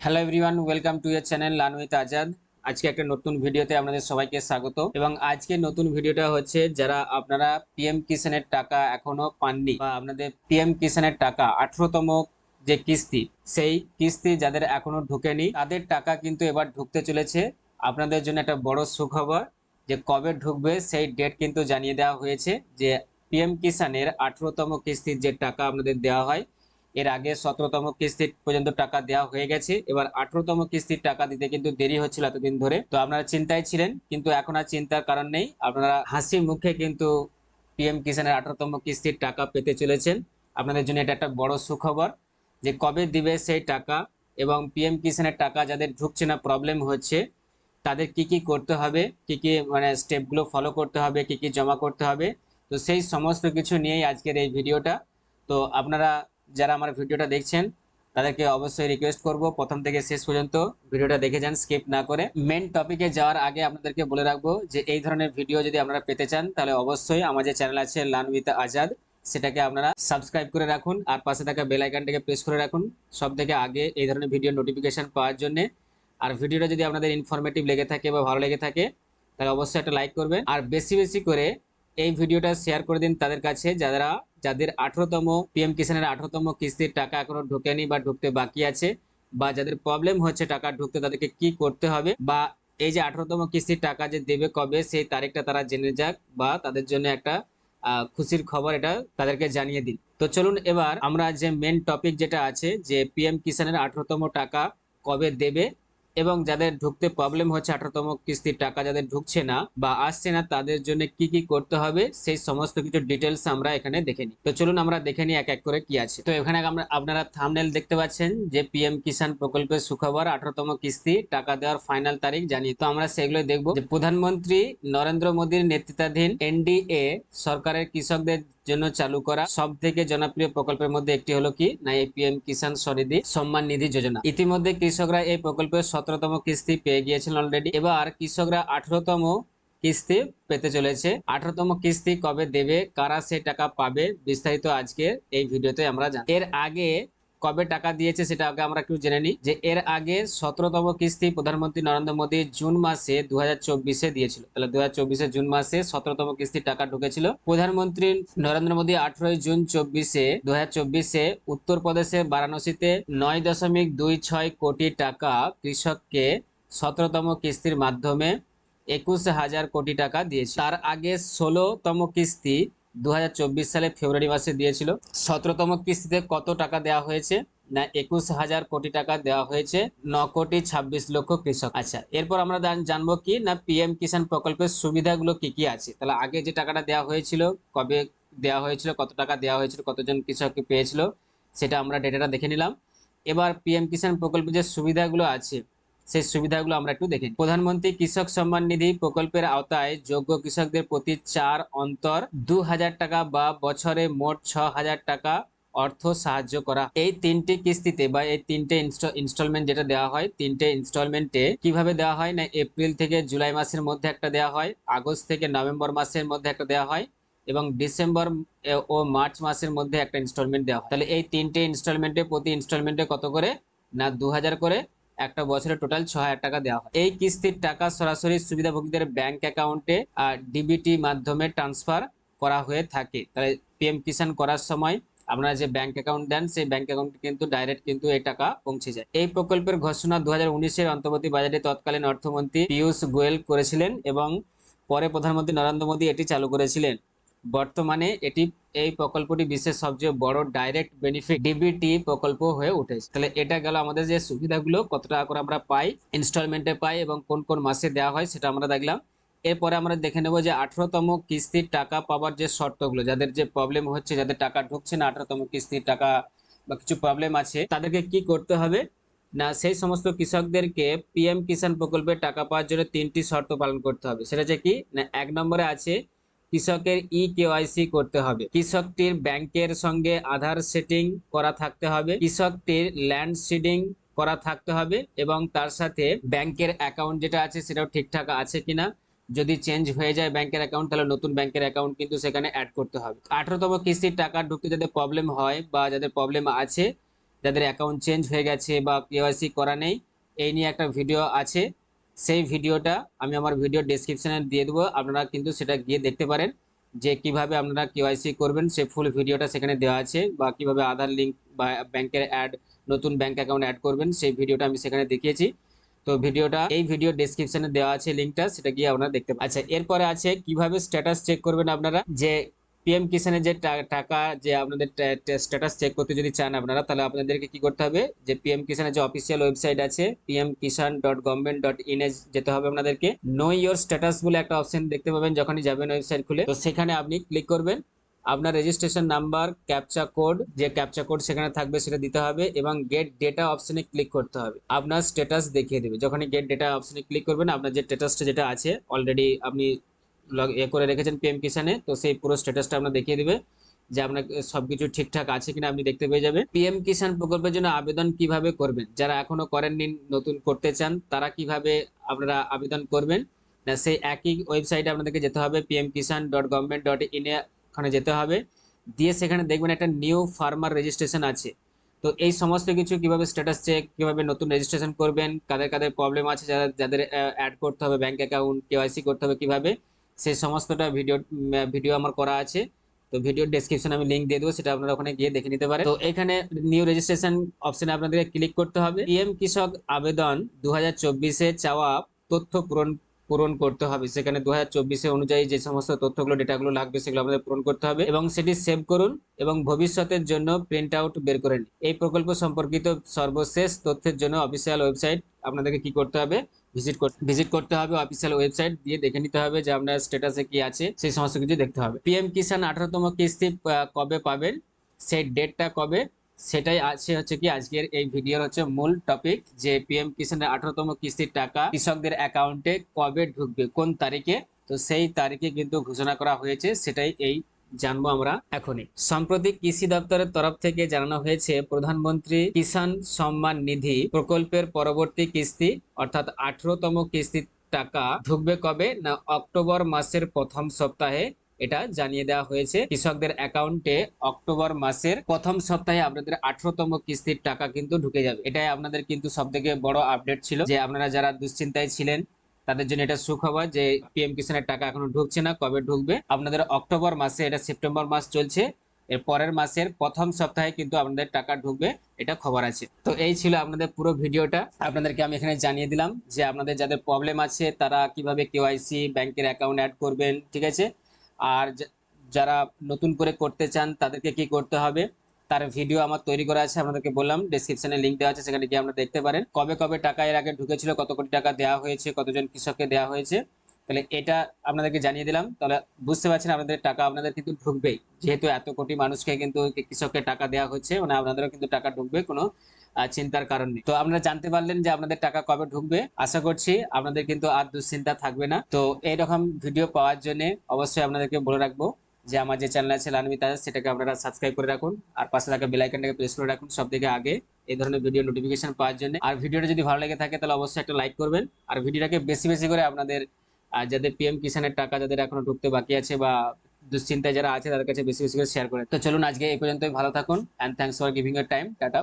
Hello everyone welcome to your channel learn with Azad আজকে একটা নতুন ভিডিওতে আপনাদের সবাইকে স্বাগত। এবং আজকে নতুন ভিডিওটা হচ্ছে যারা আপনারা পিএম কিষানের টাকা এখনও পাননি বা আপনাদের পিএম কিষানের টাকা আঠারোতম যে কিস্তি, সেই কিস্তি যাদের এখনও ঢুকেনি, তাদের টাকা কিন্তু এবার ঢুকতে চলেছে। আপনাদের জন্য একটা বড় সুখবর যে কবে ঢুকবে সেই ডেট কিন্তু জানিয়ে দেওয়া হয়েছে যে পিএম কিষানের আঠারোতম কিস্তির যে টাকা আপনাদের দেওয়া হয় এর আগে সতেরোতম কিস্তির পর্যন্ত টাকা দেওয়া হয়ে গেছে। এবার আঠারোতম কিস্তির টাকা দিতে কিন্তু দেরি হচ্ছিল এতদিন ধরে। তো আপনারা চিন্তায় ছিলেন, কিন্তু এখন আর চিন্তার কারণ নেই। আপনারা হাসি মুখে কিন্তু পিএম কিষানের আঠারোতম কিস্তির টাকা পেতে চলেছেন। আপনাদের জন্য এটা একটা বড় সুখবর যে কবে দিবে সেই টাকা এবং পিএম কিষানের টাকা যাদের ঢুকছে না প্রবলেম হচ্ছে, তাদের কি কি করতে হবে, কি কি মানে স্টেপগুলো ফলো করতে হবে, কি কি জমা করতে হবে। তো সেই সমস্ত কিছু নিয়েই আজকের এই ভিডিওটা তো আপনারা যারা আমার ভিডিওটা দেখছেন, তাদেরকে অবশ্যই রিকোয়েস্ট করব। প্রথম থেকে শেষ পর্যন্ত ভিডিওটা দেখে যান স্কিপ না করে। মেন টপিকে যাওয়ার আগে আপনাদেরকে বলে রাখব যে, এই ধরনের ভিডিও যদি আপনারা পেতে চান, তাহলে অবশ্যই আমার যে চ্যানেল আছে লার্ন উইথ আজাদ সেটাকে আপনারা সাবস্ক্রাইব করে রাখুন। আর পাশে থাকা বেল আইকনটাকে প্রেস করে রাখুন। সব থেকে আগে এই ধরনের ভিডিও নোটিফিকেশন পাওয়ার জন্য। আর ভিডিওটা যদি আপনাদের ইনফরমেটিভ লেগে থাকে বা ভালো লেগে থাকে, তাহলে অবশ্যই একটা লাইক করবেন। আর বেশি বেশি করে এই ভিডিওটা শেয়ার করে দিন তাদের কাছে, যারা যাদের আঠারোতম পিএম কিষানের আঠারোতম কিস্তির টাকা এখনও ঢোকেনি বা ঢুকতে বাকি আছে, বা যাদের প্রবলেম হচ্ছে টাকা ঢুকতে তাদেরকে কি করতে হবে, বা এই যে আঠারোতম কিস্তির টাকা যে দেবে কবে, সেই তারিখটা তারা জেনে যাক, বা তাদের জন্য একটা খুশির খবর এটা তাদেরকে জানিয়ে দিন তো চলুন এবার আমরা যে মেন টপিক যেটা আছে, যে পিএম কিষানের আঠারোতম টাকা কবে দেবে এবং যাদের ঢুকতে প্রবলেম হচ্ছে আঠারোতম কিস্তির টাকা যাদের ঢুকছে না বা আসছে না, তাদের জন্য কি কি করতে হবে? সেই সমস্ত কিছু ডিটেলস আমরা এখানে দেখে নিই। তো চলুন আমরা দেখে নিই এক এক করে কি আছে। তো এখানে আমরা, আপনারা থামনেল দেখতে পাচ্ছেন যে পিএম কিষাণ প্রকল্পের সুখবর আঠারোতম কিস্তি, টাকা দেওয়ার ফাইনাল তারিখ জানি তো আমরা সেগুলো দেখব। যে প্রধানমন্ত্রী নরেন্দ্র মোদীর নেতৃত্বাধীন এনডিএ সরকারের কৃষকদের জন্য চালু করা সব থেকে জনপ্রিয় প্রকল্পের মধ্যে একটি হলো কি? না এই পিএম কিষাণ স্বনিধি সম্মান নিধি যোজনা। ইতিমধ্যে কৃষকরা এই প্রকল্পের সতেরোতম কিস্তি পেয়ে গিয়েছেন অলরেডি এবার কৃষকরা আঠারোতম কিস্তি পেতে চলেছে। আঠারোতম কিস্তি কবে দেবে? কারা সে টাকা পাবে? বিস্তারিত আজকে এই ভিডিওতে আমরা জানি এর আগে কবে টাকা দিয়েছে সেটা আগে আমরা একটু জেনে নিই, যে এর আগে সতেরোতম কিস্তি প্রধানমন্ত্রী নরেন্দ্র মোদী জুন মাসে দু হাজার দিয়েছিল। তাহলে দু হাজার জুন মাসে সতেরোতম কিস্তির টাকা ঢুকেছিল। প্রধানমন্ত্রী নরেন্দ্র মোদী আঠেরোই জুন চব্বিশে দু হাজার উত্তরপ্রদেশের বারাণসীতে নয় দশমিক দুই ছয় কোটি টাকা কৃষককে সতেরোতম কিস্তির মাধ্যমে একুশ হাজার কোটি টাকা দিয়েছে তার আগে ষোলোতম কিস্তি দু হাজার চব্বিশ সালে ফেব্রুয়ারি মাসে দিয়েছিল। সতেরোতম কিস্তিতে কত টাকা দেওয়া হয়েছে? না, একুশ হাজার কোটি টাকা দেওয়া হয়েছে, ন কোটি ছাব্বিশ লক্ষ কৃষক। আচ্ছা এরপর আমরা জানব কি? না পিএম কিষাণ প্রকল্পের সুবিধাগুলো কি কি আছে? তাহলে আগে যে টাকাটা দেওয়া হয়েছিল, কবে দেওয়া হয়েছিল, কত টাকা দেওয়া হয়েছিল, কতজন কৃষককে পেয়েছিল, সেটা আমরা ডেটাটা দেখে নিলাম। এবার পিএম কিষাণ প্রকল্পের যে সুবিধাগুলো আছে সেই সুবিধাগুলো আমরা একটু দেখি প্রধানমন্ত্রী কৃষক সম্মান নিধি প্রকল্পের আওতায় যোগ্য কৃষকদের প্রতি চার অন্তর দু হাজার টাকা বা বছরে মোট ছ হাজার টাকা অর্থ সাহায্য করা। এই তিনটে কিস্তিতে বা এই তিনটে ইনস্টলমেন্ট যেটা দেওয়া হয়, তিনটে ইনস্টলমেন্টে কীভাবে দেওয়া হয় না এপ্রিল থেকে জুলাই মাসের মধ্যে একটা দেওয়া হয়, আগস্ট থেকে নভেম্বর মাসের মধ্যে একটা দেওয়া হয় এবং ডিসেম্বর ও মার্চ মাসের মধ্যে একটা ইনস্টলমেন্ট দেওয়া হয়। তাহলে এই তিনটে ইনস্টলমেন্টে প্রতি ইনস্টলমেন্টে কত করে না দু হাজার করে? একটা বছরে টোটাল ছ হাজার টাকা দেওয়া হয়। এই কিস্তির টাকা সরাসরি সুবিধাভোগীদের ব্যাংক অ্যাকাউন্টে আর ডিবিটি মাধ্যমে ট্রান্সফার করা হয়ে থাকে। তাহলে পিএম কিষাণ করার সময় আপনারা যে ব্যাংক অ্যাকাউন্ট দেন, সেই ব্যাংক অ্যাকাউন্টে কিন্তু ডাইরেক্ট কিন্তু এই টাকা পৌঁছে যায়। এই প্রকল্পের ঘোষণা দু হাজার উনিশের অন্তর্বর্তী বাজেটে তৎকালীন অর্থমন্ত্রী পীয়ূষ গোয়েল করেছিলেন এবং পরে প্রধানমন্ত্রী নরেন্দ্র মোদী এটি চালু করেছিলেন। বর্তমানে এটি এই প্রকল্পটি বিশ্বের সবচেয়ে বড় ডাইরেক্ট বেনিফিট ডিবিটি প্রকল্প হয়ে উঠেছে। তাহলে এটা গেল আমাদের যে সুবিধাগুলো, কত টাকা করে আমরা পাই ইনস্টলমেন্টে পাই এবং কোন কোন মাসে দেওয়া হয় সেটা আমরা দেখলাম। এরপরে আমরা দেখে নেব যে আঠারোতম কিস্তির টাকা পাওয়ার যে শর্তগুলো, যাদের যে প্রবলেম হচ্ছে, যাদের টাকা ঢুকছে না আঠারোতম কিস্তির টাকা বা কিছু প্রবলেম আছে, তাদেরকে কি করতে হবে? না, সেই সমস্ত কৃষকদেরকে পিএম কিষাণ প্রকল্পের টাকা পাওয়ার জন্য তিনটি শর্ত পালন করতে হবে। সেটা হচ্ছে কি? না, এক নম্বরে আছে কৃষকের ই কেওয়াইসি করতে হবে। কৃষকটির ব্যাংকের সঙ্গে আধার সেটিং করা থাকতে হবে। কৃষকটির ল্যান্ড সিডিং করা থাকতে হবে এবং তার সাথে ব্যাংকের অ্যাকাউন্ট যেটা আছে সেটাও ঠিকঠাক আছে কিনা। যদি চেঞ্জ হয়ে যায় ব্যাংকের অ্যাকাউন্ট, তাহলে নতুন ব্যাংকের অ্যাকাউন্ট কিন্তু সেখানে অ্যাড করতে হবে। আঠারোতম কিস্তির টাকা ঢুকতে যাদের প্রবলেম হয় বা যাদের প্রবলেম আছে, যাদের অ্যাকাউন্ট চেঞ্জ হয়ে গেছে বা কেওয়াইসি করা নেই, এই নিয়ে একটা ভিডিও আছে। সেই ভিডিওটা আমি আমার ভিডিও ডেসক্রিপশনে দিয়ে দেবো। আপনারা কিন্তু সেটা গিয়ে দেখতে পারেন যে কীভাবে আপনারা কেওয়াইসি করবেন। সে ফুল ভিডিওটা সেখানে দেওয়া আছে বা কীভাবে আধার লিঙ্ক বা ব্যাংকের অ্যাড নতুন ব্যাংক অ্যাকাউন্ট অ্যাড করবেন, সেই ভিডিওটা আমি সেখানে দেখিয়েছি। তো ভিডিওটা, এই ভিডিও ডেসক্রিপশনে দেওয়া আছে লিঙ্কটা সেটা গিয়ে আপনারা দেখতে পারেন। আচ্ছা এরপরে আছে কীভাবে স্ট্যাটাস চেক করবেন আপনারা? যে পিএম কিষানের যে টাকা যে আপনাদের স্ট্যাটাস চেক করতে যদি চান আপনারা, তাহলে আপনাদেরকে কি করতে হবে? যে পিএম কিষানের যে অফিসিয়াল ওয়েবসাইট আছে PM Kisan dot government dot in যেতে হবে আপনাদেরকে। নো ইয়োর স্ট্যাটাস বলে একটা অপশন দেখতে পাবেন যখনই যাবেন ওয়েবসাইট খুলে। তো সেখানে আপনি ক্লিক করবেন। আপনার রেজিস্ট্রেশন নাম্বার ক্যাপচা কোড যে ক্যাপচা কোড সেখানে থাকবে সেটা দিতে হবে এবং গেট ডেটা অপশনে ক্লিক করতে হবে। আপনার স্ট্যাটাস দেখিয়ে দেবে। যখনই গেট ডেটা অপশনে ক্লিক করবেন, আপনার যে স্ট্যাটাসটা যেটা আছে অলরেডি আপনি এ করে রেখেছেন পিএম কিষানে তো সেই পুরো স্ট্যাটাসটা আপনার দেখিয়ে দিবে যে আপনার সবকিছু ঠিকঠাক আছে কিনা আপনি দেখতে পেয়ে যাবেন। পিএম কিষান প্রকল্পের জন্য আবেদন কীভাবে করবেন? যারা এখনও করেননি, নতুন করতে চান, তারা কীভাবে আপনারা আবেদন করবেন? না, সেই একই ওয়েবসাইটে আপনাদেরকে যেতে হবে PM Kisan dot government dot ইনে ওখানে যেতে হবে। দিয়ে সেখানে দেখবেন একটা নিউ ফার্মার রেজিস্ট্রেশন আছে। তো এই সমস্ত কিছু কীভাবে স্ট্যাটাস চেক কীভাবে নতুন রেজিস্ট্রেশন করবেন, কাদের কাদের প্রবলেম আছে যারা যাদের অ্যাড করতে হবে ব্যাংক অ্যাকাউন্ট কেওয়াইসি করতে হবে কীভাবে সেই সমস্তটা ভিডিও ভিডিও আমার করা আছে। তো ভিডিও ডেসক্রিপশনে আমি লিঙ্ক দিয়ে দেবো, সেটা আপনারা ওখানে গিয়ে দেখে নিতে পারেন। তো এখানে নিউ রেজিস্ট্রেশন অপশনে আপনাদেরকে ক্লিক করতে হবে। পিএম কৃষক আবেদন দু হাজার চাওয়া তথ্য পূরণ পূরণ করতে হবে। সেখানে দু হাজার অনুযায়ী যে সমস্ত তথ্যগুলো, ডেটাগুলো লাগবে, সেগুলো আমাদের পূরণ করতে হবে এবং সেটি সেভ করুন এবং ভবিষ্যতের জন্য প্রিন্ট আউট বের করেন। এই প্রকল্প সম্পর্কিত সর্বশেষ তথ্যের জন্য অফিসিয়াল ওয়েবসাইট আপনাদেরকে কি করতে হবে? ভিজিট করতে ভিজিট করতে হবে অফিসিয়াল ওয়েবসাইট দিয়ে দেখে নিতে হবে যে আপনার স্ট্যাটাসে কি আছে, সেই সমস্ত কিছু দেখতে হবে। পিএম কিষান আঠারোতম কিস্তি কবে পাবেন? সেই ডেটটা কবে? সেটাই আছে হচ্ছে কি, আজকের এই ভিডিওর হচ্ছে মূল টপিক যে পিএম কিষানের আঠারোতম কিস্তির টাকা কৃষকদের অ্যাকাউন্টে কবে ঢুকবে, কোন তারিখে? তো সেই তারিখে কিন্তু ঘোষণা করা হয়েছে, সেটাই এই জানব আমরা এখনই। সম্প্রতি কৃষি দপ্তরের তরফ থেকে জানানো হয়েছে, প্রধানমন্ত্রী কিষাণ সম্মান নিধি প্রকল্পের পরবর্তী কিস্তি, অর্থাৎ আঠারোতম কিস্তির টাকা ঢুকবে কবে, না অক্টোবর মাসের প্রথম সপ্তাহে? এটা জানিয়ে দেওয়া হয়েছে। কৃষকদের অ্যাকাউন্টে অক্টোবর মাসের প্রথম সপ্তাহে আপনাদের আঠারোতম কিস্তির টাকা কিন্তু ঢুকে যাবে। এটাই আপনাদের কিন্তু সব থেকে বড় আপডেট ছিল যে আপনারা যারা দুশ্চিন্তায় ছিলেন, তাদের জন্য এটা সুখবর যে পিএম কিষানের টাকা এখনও ঢুকছে না, কবে ঢুকবে। আপনাদের অক্টোবর মাসে এটা সেপ্টেম্বর মাস চলছে, এর পরের মাসের প্রথম সপ্তাহে কিন্তু আপনাদের টাকা ঢুকবে, এটা খবর আছে। তো এই ছিল আপনাদের পুরো ভিডিওটা। আপনাদেরকে আমি এখানে জানিয়ে দিলাম যে আপনাদের যাদের প্রবলেম আছে, তারা কীভাবে কেওয়াইসি ব্যাংকের অ্যাকাউন্ট অ্যাড করবেন, ঠিক আছে? আর যারা নতুন করে করতে চান তাদেরকে কি করতে হবে? তার ভিডিও আমার তৈরি করা আছে, আপনাদেরকে বললাম। ডিসক্রিপশনে লিংক দেওয়া আছে, সেখানে গিয়ে আপনারা দেখতে পারেন। কবে কবে টাকা এর আগে ঢুকেছিল, কত কোটি টাকা দেওয়া হয়েছে, কতজন কৃষককে দেওয়া হয়েছে তাহলে এটা আপনাদেরকে জানিয়ে দিলাম। তাহলে বুঝতে পারছেন আপনাদের টাকা আপনাদের কিন্তু ঢুকবেই। যেহেতু এত কোটি মানুষকে কিন্তু কৃষককে টাকা দেওয়া হচ্ছে মানে আপনাদেরও কিন্তু টাকা ঢুকবে, কোনো চিন্তার কারণ নেই। তো আপনারা জানতে পারলেন যে আপনাদের টাকা কবে ঢুকবে। আশা করছি আপনাদের কিন্তু আর দুশ্চিন্তা থাকবে না। তো এইরকম ভিডিও পাওয়ার জন্য অবশ্যই আপনাদেরকে বলে রাখব যে আমার যে চ্যানেল আছে লানবি তাজ সেটাকে আপনারা সাবস্ক্রাইব করে রাখুন। আর পাশে থাকা বেল আইকনটাকে প্রেস করে রাখুন সব থেকে আগে এই ধরনের ভিডিও নোটিফিকেশন পাওয়ার জন্য। আর ভিডিওটা যদি ভালো লেগে থাকে তাহলে অবশ্যই একটা লাইক করবেন। আর ভিডিওটাকে বেশি বেশি করে আপনাদের যাদের পিএম কিষানের টাকা যাদের এখনও ঢুকতে বাকি আছে বা দুশ্চিন্তায় যারা আছে, তাদের কাছে বেশি বেশি করে শেয়ার করে। তো চলুন আজকে এই পর্যন্তই, ভালো থাকুন অ্যান্ড থ্যাংকস ফর গিভিং এর টাইম টাটা